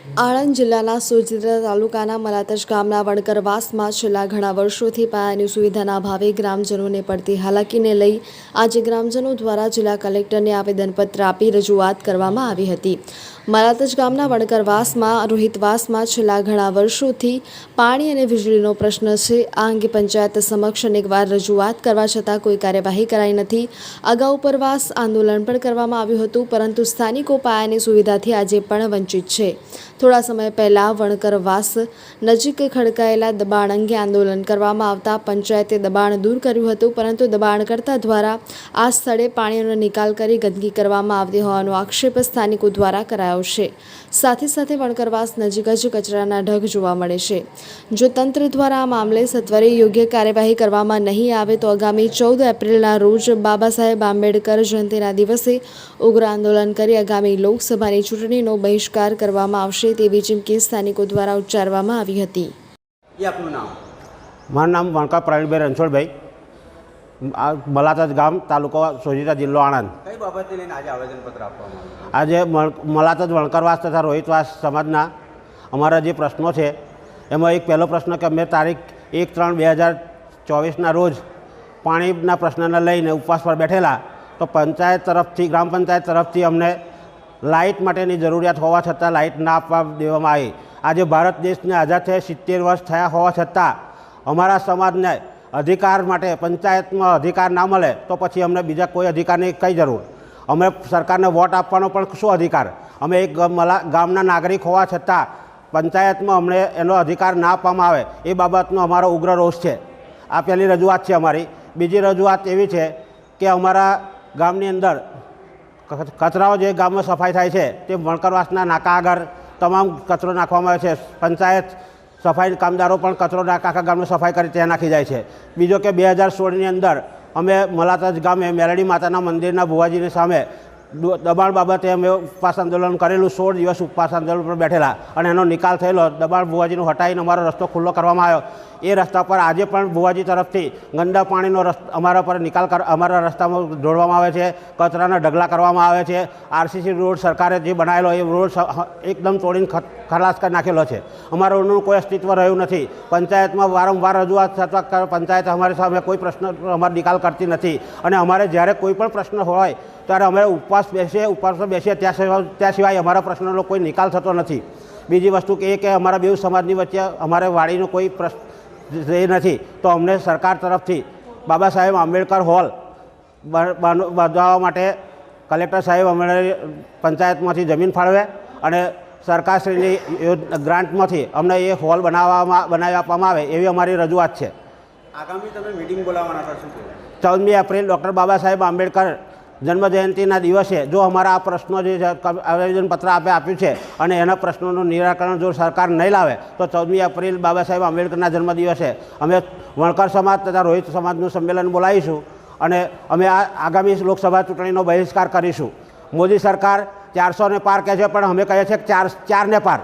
આણંદ જિલ્લાના સોજિત્રા તાલુકાના મલાતજ ગામના વણકરવાસમાં છેલ્લા ઘણા વર્ષોથી પાયાની સુવિધાના અભાવે ગ્રામજનોને પડતી હાલાકીને લઈ આજે ગ્રામજનો દ્વારા જિલ્લા કલેક્ટરને આવેદનપત્ર આપી રજૂઆત કરવામાં આવી હતી. મલાતજ ગામના વણકરવાસમાં, રોહિતવાસમાં છેલ્લા ઘણા વર્ષોથી પાણી અને વીજળીનો પ્રશ્ન છે. આ અંગે પંચાયત સમક્ષ અનેકવાર રજૂઆત કરવા છતાં કોઈ કાર્યવાહી કરાઈ નથી. અગાઉ ઉપરવાસ આંદોલન પણ કરવામાં આવ્યું હતું, પરંતુ સ્થાનિકો પાયાની સુવિધાથી આજે પણ વંચિત છે. થોડા સમય પહેલાં વણકરવાસ નજીક ખડકાયેલા દબાણ અંગે આંદોલન કરવામાં આવતા પંચાયતે દબાણ દૂર કર્યું હતું, પરંતુ દબાણકર્તા દ્વારા આ સ્થળે પાણીનો નિકાલ કરી ગંદકી કરવામાં આવતી હોવાનો આક્ષેપ સ્થાનિકો દ્વારા કરાયો છે. સાથે સાથે વણકરવાસ નજીક જ કચરાના ઢગ જોવા મળે છે. જો તંત્ર દ્વારા આ મામલે સત્વરે યોગ્ય કાર્યવાહી કરવામાં નહીં આવે તો આગામી ચૌદ એપ્રિલના રોજ બાબા સાહેબ આંબેડકર જયંતિના દિવસે ઉગ્ર આંદોલન કરી આગામી લોકસભાની ચૂંટણીનો બહિષ્કાર કરવામાં આવશે. તેવી ચીમકી સ્થાનિકો દ્વારા ઉચ્ચારવામાં આવી હતી. આપનું નામ? મારું નામ વણકર પ્રવીણભાઈ રણછોડભાઈ. આ મલાતજ ગામ તાલુકો સોજીતા જિલ્લો આણંદ. કઈ બાબતને લઈને આજે આવેદનપત્ર આપવામાં આજે મલાતજ વણકરવાસ તથા રોહિતવાસ સમાજના અમારા જે પ્રશ્નો છે એમાં એક પહેલો પ્રશ્ન કે અમે તારીખ એક ત્રણ બે હજાર ચોવીસના રોજ પાણીના પ્રશ્નને લઈને ઉપવાસ પર બેઠેલા તો પંચાયત તરફથી ગ્રામ પંચાયત તરફથી અમને લાઇટ માટેની જરૂરિયાત હોવા છતાં લાઇટ ના આપવા દેવામાં આવી. આજે ભારત દેશને આઝાદ થયે સિત્તેર વર્ષ થયા હોવા છતાં અમારા સમાજને અધિકાર માટે, પંચાયતમાં અધિકાર ના મળે તો પછી અમને બીજા કોઈ અધિકારની કઈ જરૂર? અમે સરકારને વોટ આપવાનો પણ શું અધિકાર? અમે એક ગામના નાગરિક હોવા છતાં પંચાયતમાં અમને એનો અધિકાર ના આપવામાં આવે એ બાબતનો અમારો ઉગ્ર રોષ છે. આ પહેલી રજૂઆત છે અમારી. બીજી રજૂઆત એવી છે કે અમારા ગામની અંદર કચરાઓ જે ગામમાં સફાઈ થાય છે, તે વણકરવાસના નાકા આગળ તમામ કચરો નાખવામાં આવે છે. પંચાયત સફાઈ કામદારો પણ કચરો આખા ગામની સફાઈ કરી ત્યાં નાખી જાય છે. બીજો કે બે હજાર સોળની અંદર અમે મલાતજ ગામે મેલડી માતાના મંદિરના ભુવાજીની સામે દબાણ બાબતે અમે ઉપવાસ આંદોલન કરેલું, સોળ દિવસ ઉપવાસ આંદોલન પર બેઠેલા અને એનો નિકાલ થયેલો. દબાણ ભુવાજીનું હટાવીને અમારો રસ્તો ખુલ્લો કરવામાં આવ્યો. એ રસ્તા પર આજે પણ ભુવાજી તરફથી ગંદા પાણીનો અમારા પર નિકાલ અમારા રસ્તામાં જોડવામાં આવે છે, કચરાના ઢગલા કરવામાં આવે છે. આરસીસી રોડ સરકારે જે બનાવેલો એ રોડ એકદમ તોડીને ખલાસ કરી નાખેલો છે. અમારા રોડનું કોઈ અસ્તિત્વ રહ્યું નથી. પંચાયતમાં વારંવાર રજૂઆત છતાં પંચાયત અમારી સામે કોઈ પ્રશ્ન અમારો નિકાલ કરતી નથી. અને અમારે જ્યારે કોઈ પણ પ્રશ્ન હોય, ત્યારે અમે ઉપવાસ બેસીએ ઉપવાસ બેસીએ, ત્યાં સિવાય ત્યાં સિવાય અમારા પ્રશ્નનો કોઈ નિકાલ થતો નથી. બીજી વસ્તુ કે એ કે અમારા બેઉ સમાજની વચ્ચે અમારે વાડીનો કોઈ પ્રશ્ન એ નથી. તો અમને સરકાર તરફથી બાબા સાહેબ આંબેડકર હોલ બંધાવવા માટે કલેક્ટર સાહેબ અમને પંચાયતમાંથી જમીન ફાળવે અને સરકારશ્રીની ગ્રાન્ટમાંથી અમને એ હોલ બનાવવામાં બનાવી આપવામાં આવે એવી અમારી રજૂઆત છે. આગામી તમે મિટિંગ બોલાવવાના ચૌદમી એપ્રિલ ડૉક્ટર બાબા સાહેબ આંબેડકર જન્મજયંતિના દિવસે જો અમારા આ પ્રશ્નો જે આવેદનપત્ર આપે આપ્યું છે અને એના પ્રશ્નોનું નિરાકરણ જો સરકાર નહીં લાવે, તો ચૌદમી એપ્રિલ બાબા સાહેબ આંબેડકરના જન્મદિવસે અમે વણકર સમાજ તથા રોહિત સમાજનું સંમેલન બોલાવીશું અને અમે આ આગામી લોકસભા ચૂંટણીનો બહિષ્કાર કરીશું. મોદી સરકાર ચારસો ને પાર કહે છે, પણ અમે કહીએ છીએ ચાર, ચારને પાર.